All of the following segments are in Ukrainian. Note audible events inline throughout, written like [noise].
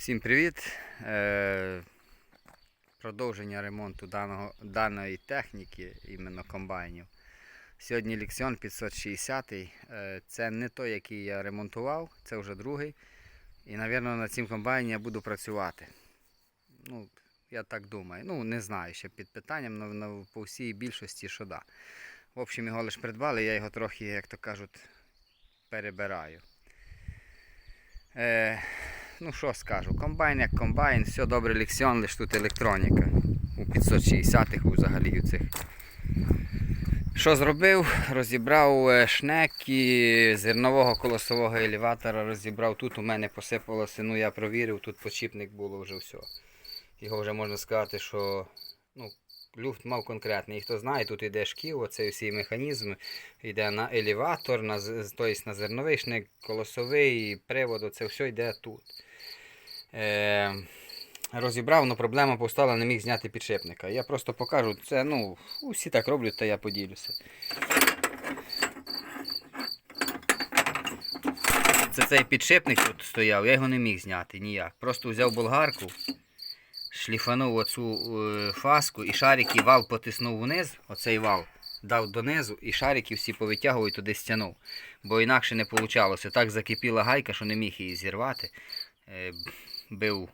Всім привіт! Е, Продовження ремонту даного, даної техніки, іменно комбайнів. Сьогодні Лексіон 560. Е, Це не той, який я ремонтував, це вже другий. І, мабуть, на цим комбайні я буду працювати. Ну, я так думаю. Ну, не знаю ще під питанням, але по всій більшості, що да. В общем, його лише придбали, я його трохи, як то кажуть, перебираю. Е, ну що скажу, комбайн як комбайн, все добре лексіон, лише тут електроніка. У 560-х взагалі у цих. Що зробив? Розібрав е, шнеки зернового колосового елеватора, розібрав. Тут у мене посипалося, ну я провірив, тут почіпник було вже все. Його вже можна сказати, що ну, люфт мав конкретний. І хто знає, тут йде шків, оцей всі механізм, йде на елеватор, на, тобто на зерновий шник, колосовий, привод, це все йде тут. Е, розібрав, але проблема постала, не міг зняти підшипника. Я просто покажу, це, ну, усі так роблять, то я поділюся. Це цей підшипник тут стояв, я його не міг зняти ніяк. Просто взяв болгарку, шліфанув оцю е, фаску і шарики вал потиснув вниз, оцей вал дав донизу і шарики всі повитягував і туди стягнув. Бо інакше не вийшло. Так закипіла гайка, що не міг її зірвати. Бив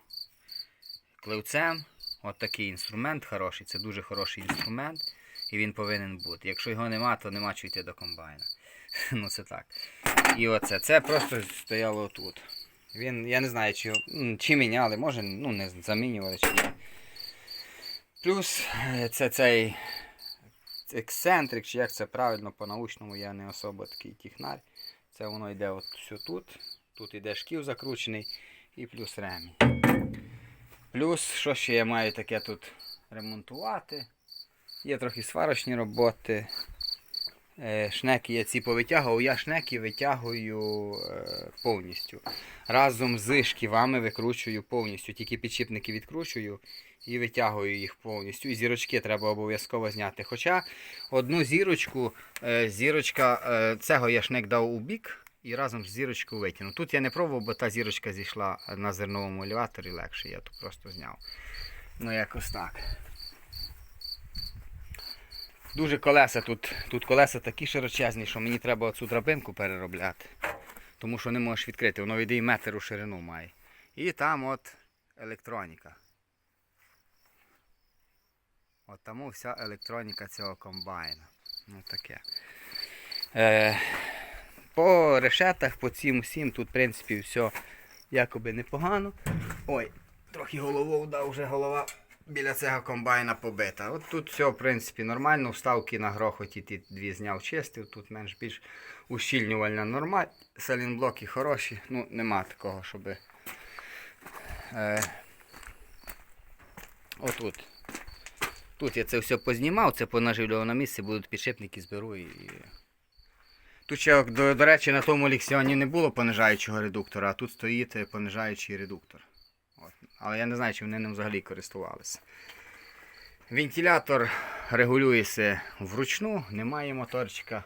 клевцем. От такий інструмент хороший, це дуже хороший інструмент. І він повинен бути. Якщо його нема, то нема чого йти до комбайна. [laughs] ну це так. І оце. Це просто стояло тут. Він, я не знаю, чи, чи міняли, може, ну не замінювали чи ні. Плюс е, це цей ексцентрик, чи як це правильно по-научному, я не особо такий технар. Це воно йде от все тут. Тут йде шків закручений і плюс ремінь. Плюс, що ще я маю таке тут ремонтувати. Є трохи сварочні роботи. Е, Шнеки я ці повитягував, я шнеки витягую е, повністю. Разом з шківами викручую повністю. Тільки підшипники відкручую і витягую їх повністю. І зірочки треба обов'язково зняти. Хоча одну зірочку, е, зірочка цього я шнек дав у бік і разом з зірочкою витягнув. Тут я не пробував, бо та зірочка зійшла на зерновому елеваторі легше, я тут просто зняв. Ну якось так. Дуже колеса тут. Тут колеса такі широчезні, що мені треба оцю драбинку переробляти. Тому що не можеш відкрити, воно йде і метр у ширину має. І там от електроніка. От тому вся електроніка цього комбайна. Ну таке. Е, по решетах, по цим всім, тут в принципі все якоби непогано. Ой, трохи голову дав вже голова біля цього комбайна побита. От тут все, в принципі, нормально. Вставки на грохоті ті дві зняв чистив, тут менш більш ущільнювальна нормаль. Салінблоки хороші, ну нема такого, щоб. Е, отут. Тут я це все познімав, це понаживлював на місці, будуть підшипники, зберу і. Тут ще, до, до речі, на тому ліксіоні не було понижаючого редуктора, а тут стоїть е, понижаючий редуктор. От. Але я не знаю, чи вони ним взагалі користувалися. Вентилятор регулюється вручну, немає моторчика.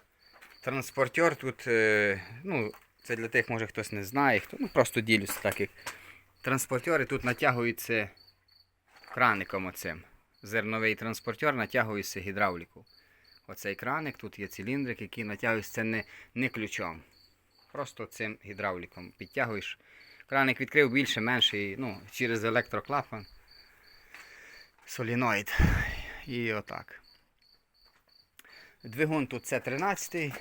Транспортер тут, е, ну, це для тих, може хтось не знає, хто ну, просто ділюся так як. Транспортери тут натягуються краником оцим. Зерновий транспортер натягується гідравліку. Оцей краник, тут є циліндрик, який натягується це не, не ключом. Просто цим гідравліком підтягуєш. Краник відкрив більше, менший, ну, через електроклапан. Соліноїд. І отак. Двигун тут це 13.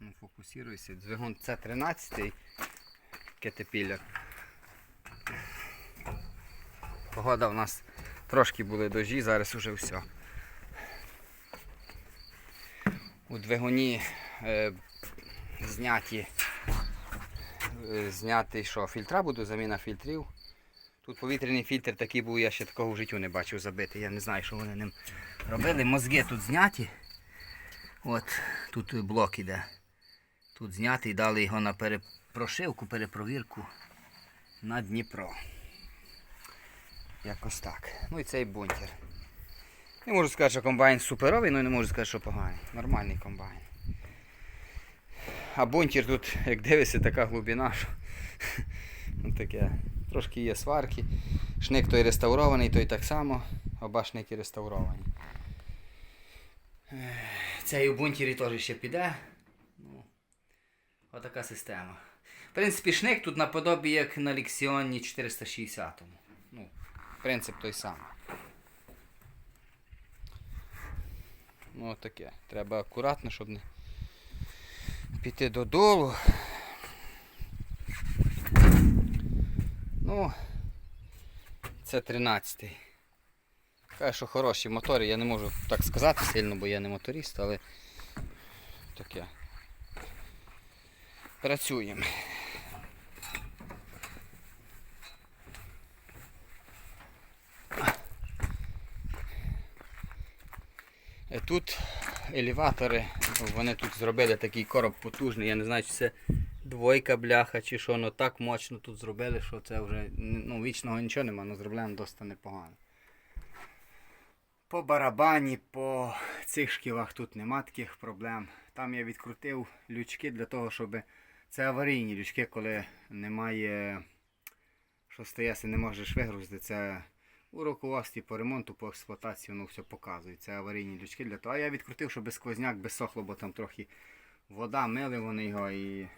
Ну, фокусируйся. Двигун це 13 кетепілля. Погода в нас трошки були дожі, зараз уже все. У двигуні е, зняті е, знятий що, фільтра буду, заміна фільтрів. Тут повітряний фільтр такий був, я ще такого в життю не бачив забитий. Я не знаю, що вони ним робили. Мозги тут зняті. От, тут блок іде. Тут знятий, дали його на перепрошивку, перепровірку на Дніпро. Якось так. Ну і цей бункер. Не можу сказати, що комбайн суперовий, але не можу сказати, що поганий. Нормальний комбайн. А бунтір тут, як дивишся, така глибина, що [laughs] ну, таке. Трошки є сварки. Шник той реставрований, той так само. Оба шники реставровані. Цей у бунтірі теж ще піде. Ну, отака система. В принципі, шник тут наподобі як на Лексіоні 460. Ну, принцип той самий. Ну, таке. Треба акуратно, щоб не піти додолу. Ну, це 13-й. Каже, що хороші мотори, я не можу так сказати сильно, бо я не моторист, але таке. Працюємо. Тут елеватори, вони тут зробили такий короб потужний, я не знаю, чи це двойка бляха, чи що, ну так мощно тут зробили, що це вже ну, вічного нічого нема, але зроблено досить непогано. По барабані, по цих шківах тут нема таких проблем. Там я відкрутив лючки для того, щоб це аварійні лючки, коли немає, що стається, не можеш вигрузити. Це у руководстві по ремонту, по експлуатації воно все показує. Це аварійні лючки для того. А я відкрутив, щоб сквозняк без сохло, бо там трохи вода, мили вони його і е,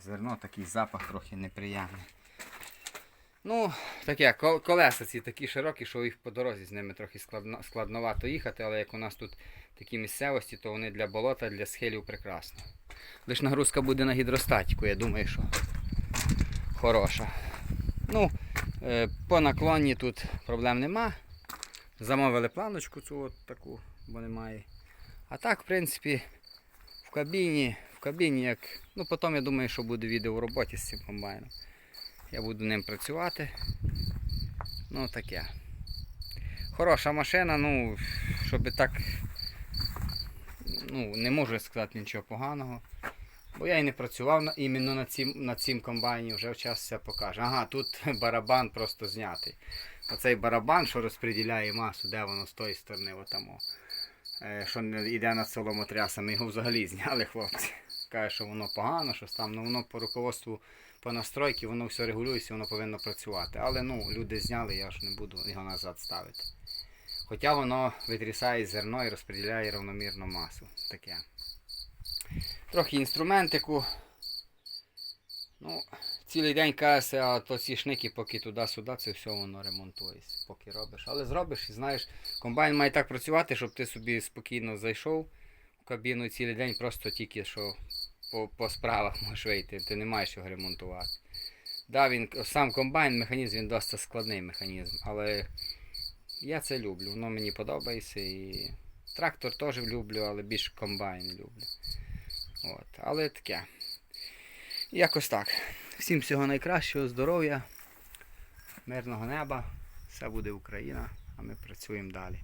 зерно такий запах трохи неприємний. Ну, таке, колеса ці такі широкі, що їх по дорозі з ними трохи складно, складновато їхати, але як у нас тут такі місцевості, то вони для болота, для схилів прекрасно. Лиш нагрузка буде на гідростатіку, я думаю, що хороша. Ну, по наклонні тут проблем нема. Замовили планочку цю от таку, бо немає. А так, в принципі, в кабіні, в кабіні як. Ну потім я думаю, що буде відео в роботі з цим комбайном. Я буду ним працювати. Ну таке. Хороша машина, ну, щоб так. Ну, не можу сказати нічого поганого. Бо я і не працював на, іменно на цим, на цим комбайні, вже час все покаже. Ага, тут [laughs] барабан просто знятий. Оцей барабан, що розподіляє масу, де воно з тої сторони, отамо. Е, що не йде над соломотрясами, його взагалі зняли хлопці. Каже, що воно погано, щось там, ну воно по руководству по настройки, воно все регулюється, воно повинно працювати. Але ну, люди зняли, я ж не буду його назад ставити. Хоча воно витрісає зерно і розподіляє равномірну масу. Таке. Трохи інструментику. Ну, цілий день каже, а то ці шники, поки туди-сюди, це все воно ремонтується, поки робиш. Але зробиш і знаєш, комбайн має так працювати, щоб ти собі спокійно зайшов в кабіну і цілий день просто тільки що по, по справах [laughs] можеш вийти, ти не маєш його ремонтувати. Да, він, сам комбайн, механізм, він досить складний механізм, але я це люблю, воно мені подобається і трактор теж люблю, але більш комбайн люблю. От, але таке. Якось так. Всім всього найкращого, здоров'я, мирного неба. Все буде Україна, а ми працюємо далі.